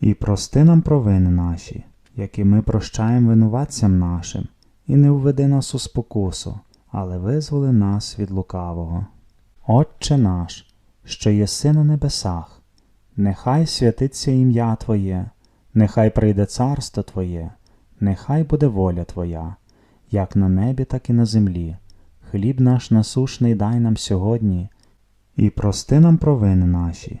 і прости нам провини наші, які ми прощаємо винуватцям нашим, і не введи нас у спокусу, але визволи нас від лукавого. Отче наш, що єси на небесах, нехай святиться ім'я Твоє, нехай прийде царство Твоє, нехай буде воля Твоя, як на небі, так і на землі. Хліб наш насушний дай нам сьогодні, і прости нам провини наші,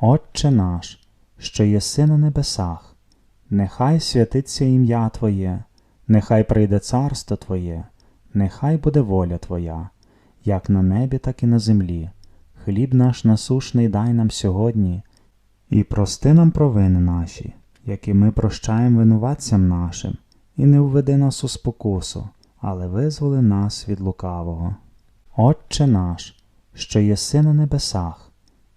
Отче наш, що єси на небесах, нехай святиться ім'я Твоє, нехай прийде царство Твоє, нехай буде воля Твоя, як на небі, так і на землі. Хліб наш насушний дай нам сьогодні, і прости нам провини наші, які ми прощаємо винуватцям нашим, і не введи нас у спокусу, але визволи нас від лукавого. Отче наш, що єси на небесах,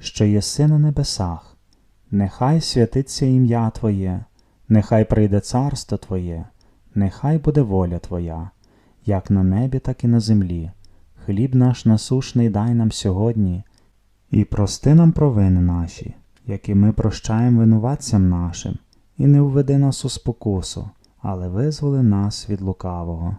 що єси на небесах, нехай святиться ім'я Твоє, нехай прийде царство Твоє, нехай буде воля Твоя, як на небі, так і на землі. Хліб наш насушний дай нам сьогодні, і прости нам провини наші, які ми прощаємо винуватцям нашим, і не введи нас у спокусу, але визволи нас від лукавого.